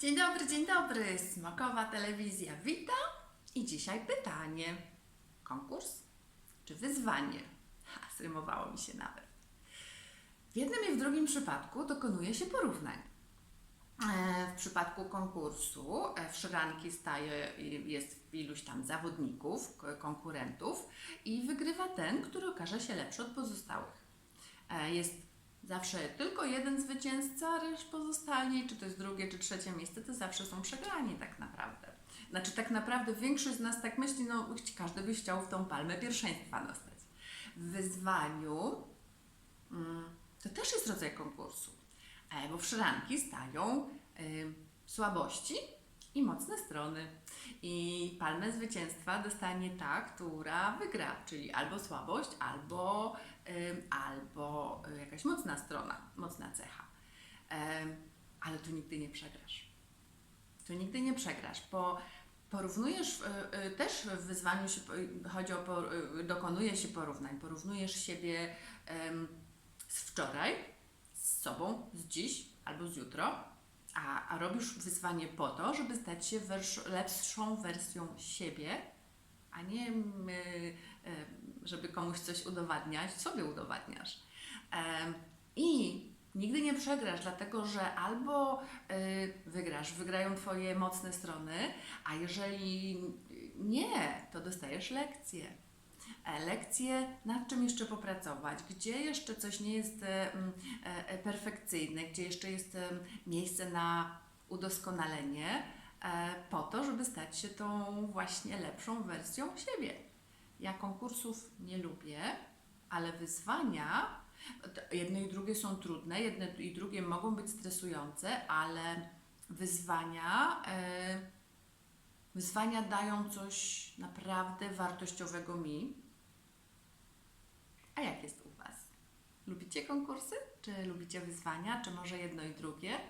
Dzień dobry, dzień dobry. Smakowa telewizja wita i dzisiaj pytanie. Konkurs czy wyzwanie? Ha, zrymowało mi się nawet. W jednym i w drugim przypadku dokonuje się porównań. E, W przypadku konkursu e, w szranki staje, jest iluś tam zawodników, konkurentów i wygrywa ten, który okaże się lepszy od pozostałych. E, Jest zawsze tylko jeden zwycięzca, reszta pozostali, czy to jest drugie, czy trzecie miejsce, to zawsze są przegrani tak naprawdę. Znaczy tak naprawdę większość z nas tak myśli, no każdy by chciał w tą palmę pierwszeństwa dostać. W wyzwaniu mm, to też jest rodzaj konkursu, e, bo w szranki stają y, słabości i mocne strony. I palmę zwycięstwa dostanie ta, która wygra, czyli albo słabość, albo, ym, albo y, jakaś mocna strona, mocna cecha. Ale tu nigdy nie przegrasz. Tu nigdy nie przegrasz, bo porównujesz, y, y, też w wyzwaniu się, chodzi o, y, dokonuje się porównań. Porównujesz siebie z wczoraj, z sobą, z dziś albo z jutro, a, a robisz wyzwanie po to, żeby stać się lepszą wersją siebie, a nie żeby komuś coś udowadniać, sobie udowadniasz. I nigdy nie przegrasz, dlatego że albo y, wygrasz, wygrają Twoje mocne strony, a jeżeli nie, to dostajesz lekcję. E, Lekcje, nad czym jeszcze popracować, gdzie jeszcze coś nie jest e, e, perfekcyjne, gdzie jeszcze jest miejsce na udoskonalenie, po to, żeby stać się tą właśnie lepszą wersją siebie. Ja konkursów nie lubię, ale wyzwania, to jedno i drugie są trudne, jedne i drugie mogą być stresujące, ale wyzwania, e, wyzwania dają coś naprawdę wartościowego mi. A jak jest u Was? Lubicie konkursy? Czy lubicie wyzwania? Czy może jedno i drugie?